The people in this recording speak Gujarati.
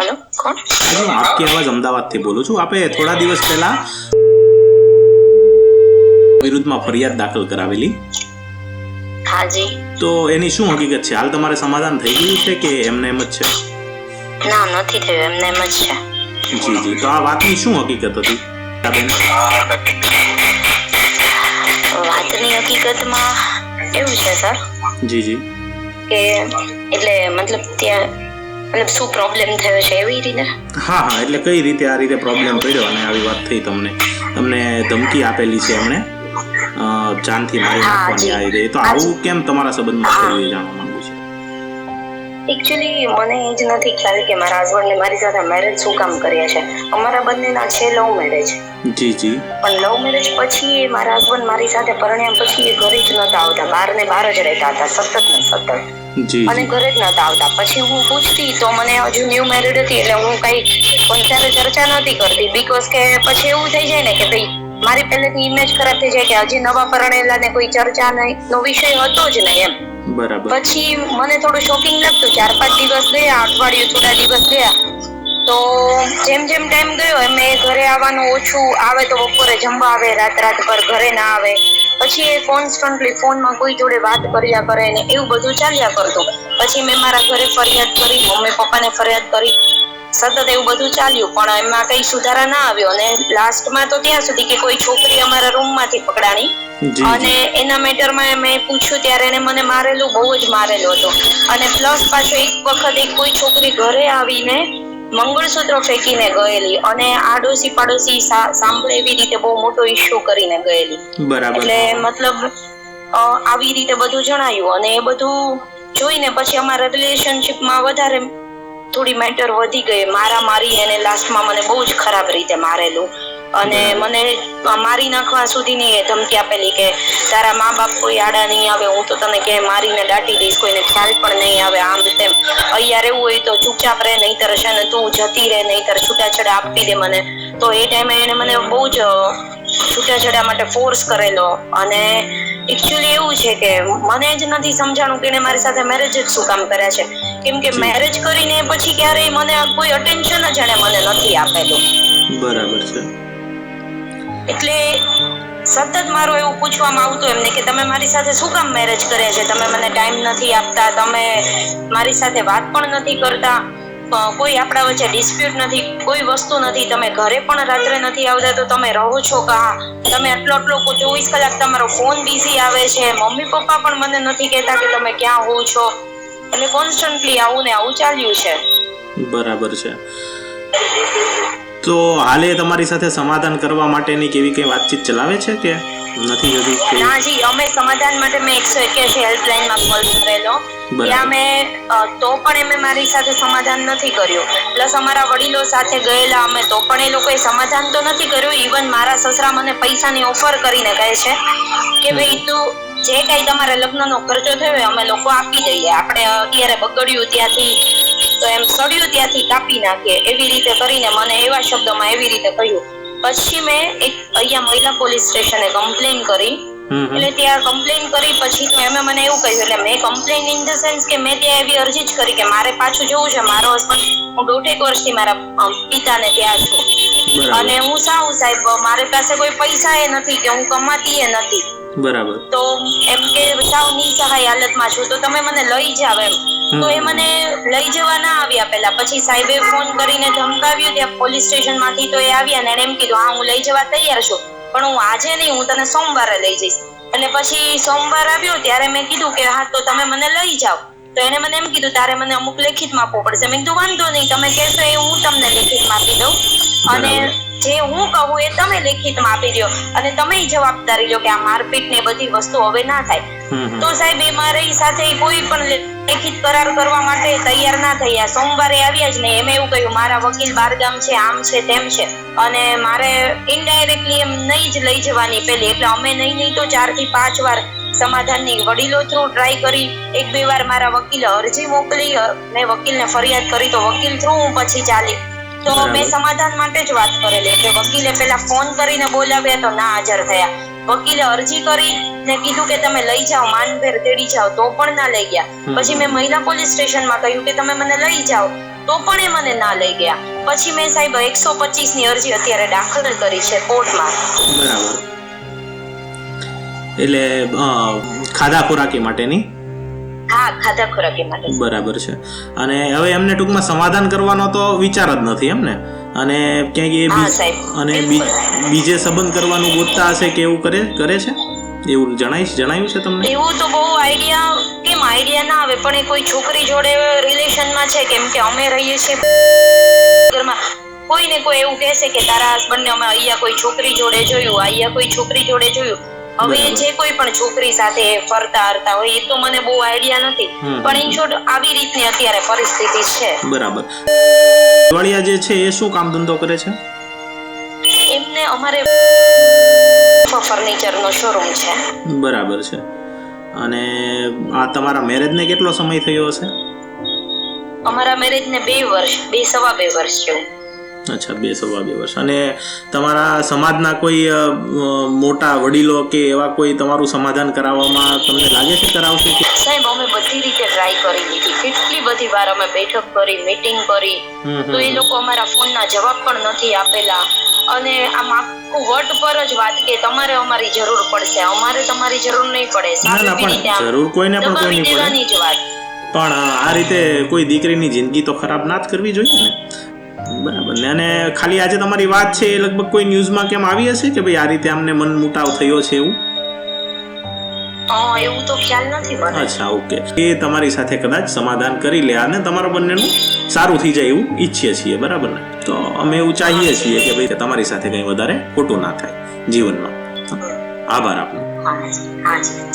હલો કોણ? હું આપકી અવાજ અમદાવાદથી બોલું છું. આપે થોડા દિવસ પહેલા વિરુદ્ધમાં ફરિયાદ દાખલ કરાવેલી. હાજી. તો એની શું હકીકત છે? હાલ તમારે સમાધાન થઈ ગયું છે કે એમને એમ જ છે? ના નથી થયું. એમને એમ જ છે. જી જી. તો આ વાતની શું હકીકત હતી? વાતની હકીકતમાં એવું છે સર? જી જી. કે એટલે મતલબ ત્યાં મતલબ શું પ્રોબ્લેમ થયો છે એવી રીતે? હા હા એટલે કઈ રીતે આ રીતે પ્રોબ્લેમ પડ્યો અને આવી વાત થઈ તમને? તમને ધમકી આપેલી છે એમણે? જાનથી મારી નાખવાની આવી રહી તો આવું કેમ તમારા સંબંધમાં. થયું એ જાણવા માંગુ છું. એકચ્યુઅલી મને એ જ નથી ખ્યાલ કે મારા હસબન્ડને મારી સાથે મેરેજ શું કામ કર્યા છે? અમારા બંનેના છે લવ મેરેજ જી જી. પણ લવ મેરેજ પછી મારા હસબન્ડ મારી સાથે પરણ્યા પછી એ ઘરે જ નતા આવતા. બહાર ને બહાર જ રહેતા હતા સતત ને સતત. જી અને ઘરે જ નતા આવતા. પછી હું પૂછતી તો મને હજુ ન્યુ મેરેડ હતી? એટલે હું કઈ કોઈ સાથે ચર્ચા નતી કરતી. બીકોઝ કે પછી એવું થઈ જાય ને કે ભાઈ મારી પહેલેથી ઇમેજ ખરાબ થઈ જાય કે હજી નવા પરણેલા ને કોઈ ચર્ચા નહીં નો વિષય હતો જ નહીં એમ. બરાબર. પછી મને થોડું શોકિંગ લાગતું ચાર પાંચ દિવસ ગયા અઠવાડિયું થોડા દિવસ ગયા. તો જેમ જેમ ટાઈમ ગયો એમ એ ઘરે આવવાનું ઓછું આવે તો બપોરે જમવા આવે રાત રાત પર ઘરે ના આવે. પછી એ કોન્સ્ટન્ટલી ફોનમાં કોઈ જોડે વાત કર્યા કરે ને એવું બધું ચાલ્યા કરતું. પછી મેં મારા ઘરે ફરિયાદ કરી મમ્મી પપ્પાને ફરિયાદ કરી. સતત એવું બધું ચાલ્યું પણ એમાં કઈ સુધારા ના આવ્યો અને લાસ્ટમાં તો ત્યાં સુધી કે કોઈ છોકરી અમારા રૂમમાંથી પકડાણી. અને એના મેટરમાં મેં પૂછ્યું ત્યારે એને મને મારેલું બહુ જ મારેલો હતો. અને પ્લસ પાછો એક વખત એક કોઈ છોકરી ઘરે આવીને મંગળસૂત્ર ફેંકીને ગયેલી અને આડોશી પાડોશી સાંભળે એવી રીતે બહુ મોટો ઇશ્યુ કરીને ગયેલી. એટલે મતલબ આવી રીતે બધું જણાયું અને એ બધું જોઈને પછી અમારા રિલેશનશિપમાં વધારે થોડી મેટર વધી ગઈ. મારા મારી અને લાસ્ટમાં મને બહુ જ ખરાબ રીતે મારેલું. અને મને મારી નાખવા સુધીની ધમકી આપેલી કે તારા મા બાપ કોઈ આડા નહીં આવે હું તો તને કે મારીને દાટી દઈશ કોઈને ખ્યાલ પણ નહીં આવે આમ તેમ. અહીંયા રહેવું હોય તો ચૂપચાપ રહે નહીં તર છે ને તું જતી રહે નહીતર છૂટાછેડા આપી દે મને. તો એ ટાઈમે એને મને બહુ જ છૂટાછેડા માટે ફોર્સ કરેલો. અને એકચ્યુઅલી એવું છે કે મને જ નથી સમજાણું કે એને મારી સાથે મેરેજ જ શું કામ કર્યા છે. કેમ કે મેરેજ કરીને પછી ક્યારેય મને કોઈ અટેન્શન જ એને મને નથી આપેલું. બરાબર છે. એટલે સતત મારું એવું પૂછવામાં આવતું એમને કે તમે મારી સાથે શું કામ મેરેજ કર્યા છે? તમે મને ટાઈમ નથી આપતા, તમે મારી સાથે વાત પણ નથી કરતા કોઈ આપણા વચ્ચે ડિસ્પ્યુટ નથી, કોઈ વસ્તુ નથી, તમે ઘરે પણ રાત્રે નથી આવતા, તો તમે રહો છો કા? તમે આટલો આટલો ચોવીસ કલાક તમારો ફોન બિઝી આવે છે, મમ્મી પપ્પા પણ મને નથી કહેતા કે તમે ક્યાં હોવ છો? એટલે કોન્સ્ટન્ટલી આવું ને આવું ચાલ્યું છે. બરાબર છે. તો હાલે તમારી સાથે સમાધાન કરવા માટેની કેવી કઈ વાતચીત ચલાવે છે કે નથી હજી ના જી અમે સમાધાન માટે મેં એકસો એક્યાસી હેલ્પલાઇનમાં કોલ કરેલો. ત્યાં મેં તો પણ એમે મારી સાથે સમાધાન નથી કર્યું. પ્લસ અમારા વડીલો સાથે ગયેલા અમે તો પણ એ લોકોએ સમાધાન તો નથી કર્યું ઇવન મારા સસરા મને પૈસાની ઓફર કરીને કહે છે કે ભાઈ તું જે કાંઈ તમારે લગ્નનો ખર્ચો થયો અમે લોકો આપી દઈએ. આપણે અત્યારે બગડ્યું ત્યાંથી તો એમ સડ્યું ત્યાંથી કાપી નાખીએ એવી રીતે કરીને મને એવા શબ્દોમાં એવી રીતે કહ્યું. પછી મેં એક અહીંયા મહિલા પોલીસ સ્ટેશને કમ્પ્લેન કરી. એટલે ત્યાં કમ્પ્લેન કરી પછી તો એમે મને એવું કહ્યું એટલે મેં કમ્પ્લેન ઇન ધ સેન્સ કે મેં ત્યાં એવી અરજી જ કરી કે મારે પાછું જવું છે મારો હસબન્ડ હું દોઢેક વર્ષથી મારા પિતાને ત્યાં છું. અને હું સાવ સાહેબ મારી પાસે કોઈ પૈસા એ નથી કે હું કમાતી એ નથી. બરાબર. તો એમ કે સાવ નિસહાય હાલતમાં છું તો તમે મને લઈ જાવ એમ. તો એ મને લઈ જવા ના આવ્યા પહેલા. પછી સાહેબે ફોન કરીને ધમકાવ્યું ત્યાં પોલીસ સ્ટેશનમાંથી તો એ આવ્યા ને એમ કીધું હા હું લઈ જવા તૈયાર છું પણ હું આજે નહીં હું તને સોમવારે લઈ જઈશ. એટલે પછી સોમવાર આવ્યો ત્યારે મેં કીધું કે હા તો તમે મને લઈ જાઓ. તો એને મને એમ કીધું તારે મને અમુક લેખિતમાં આપવું પડશે. મેં કીધું વાંધો નહીં તમે કહેશો એ હું તમને લેખિતમાં આપી દઉં. અને. જે હું કહું એ તમે લેખિતમાં આપી દો અને તમે જવાબદારી લો કે આ મારપીટ ને બધી વસ્તુ હવે ના થાય. તો સાહેબ એ મારી સાથે કોઈ પણ લેખિત કરાર કરવા માટે તૈયાર ના થયા. સોમવારે આવ્યા જ ને એમ એવું કહ્યું મારા વકીલ બારગામ છે આમ છે તેમ છે. અને મારે ઇનડાયરેક્ટલી એમ નહીં જ લઈ જવાની પેલી. એટલે અમે નહીં નહીં તો ચારથી પાંચ વાર સમાધાનની વડીલો થ્રુ ટ્રાય કરી. એક બે વાર મારા વકીલે અરજી મોકલી. મેં વકીલને ફરિયાદ કરી તો વકીલ થ્રુ હું પછી ચાલી. તો મેં સમાધાન માટે જ વાત કરેલી કે વકીલે પેલા ફોન કરીને બોલાવ્યા તો ના હાજર થયા. વકીલે અરજી કરી ને કીધું કે તમે લઈ જાઓ માનભેર તેડી જાઓ તો પણ ના લઈ ગયા. પછી મેં મહિલા પોલીસ સ્ટેશનમાં કહ્યું કે તમે મને લઈ જાઓ તો પણ એ મને ના લઈ ગયા. પછી મેં સાહેબ એકસો પચીસની અરજી અત્યારે દાખલ કરી છે કોર્ટમાં. બરાબર. એટલે ખાધા ખોરાકી માટેની? હા ખાધા ખોરાકી માટે. બરાબર છે. અને હવે એમને ટૂંકમાં સમાધાન કરવાનો તો વિચાર જ નથી એમ ને અને ક્યાંક એ. અને બીજે સંબંધ કરવાનું ગોતતા હશે કે એવું કરે કરે છે? એવું જણાય જણાયું છે તમને? એવું તો બહુ આઈડિયા કેમ આઈડિયા ના આવે? પણ એ કોઈ છોકરી જોડે રિલેશનમાં છે? કેમ કે અમે રહીએ છીએ ઘરમાં. કોઈ ને કોઈ એવું કહેશે કે તારા હસબન્ડને અમે અહીંયા કોઈ છોકરી જોડે જોયું અહીંયા કોઈ છોકરી જોડે જોયું. હવે જે કોઈ પણ છોકરી સાથે ફરતા હરતા હોય એ તો મને બહુ આઈડિયા નથી. પણ ઇન શોર્ટ આવી રીતની અત્યારે પરિસ્થિતિ છે. બરાબર. વળિયા જે છે એ શું કામ ધંધો કરે છે? એમને અમારે ફર્નિચર નો શોરૂમ છે. બરાબર છે. અને આ તમારા મેરેજને કેટલો સમય થયો હશે? અમારા મેરેજ ને બે વર્ષ બે સવા બે વર્ષ છે અચ્છા બે સવા બે વર્ષ. અને તમારા સમાજના કોઈ મોટા વડીલો કે એવા કોઈ તમારું સમાધાન કરાવવામાં તમને લાગે છે કરાવશે? કે સાહેબ અમે બધી રીતે ટ્રાય કરી લીધી. કેટલી બધી વાર અમે બેઠક કરી મીટિંગ કરી. તો એ લોકો અમારા ફોનના જવાબ પણ નથી આપેલા. અને આમ આખું વટ પર જ વાત કે તમારે અમારી જરૂર પડશે. અમારે તમારી જરૂર નહીં પડે. રીતે જરૂર કોઈને પણ કોઈ નહીં પડે. જ વાત. પણ આ રીતે કોઈ દીકરીની જિંદગી તો ખરાબ ના જ કરવી જોઈએ ને? બરાબર. ને અને ખાલી આજે તમારી વાત છે એ લગભગ કોઈ ન્યૂઝમાં કેમ આવી હશે કે ભાઈ આ રીતે આમને મન મુટાવ થયો છે એવું? એવું તો ખ્યાલ નથી મને. અચ્છા ઓકે. એ તમારી સાથે કદાચ સમાધાન કરી લે અને તમારા બંનેનું સારું થઈ જાય એવું ઈચ્છીએ છીએ બરાબર ને? તો અમે એવું ચાહીએ છીએ કે ભાઈ તમારી સાથે કંઈ વધારે ખોટું ના થાય જીવનમાં. આભાર આપનો. હા હા જી.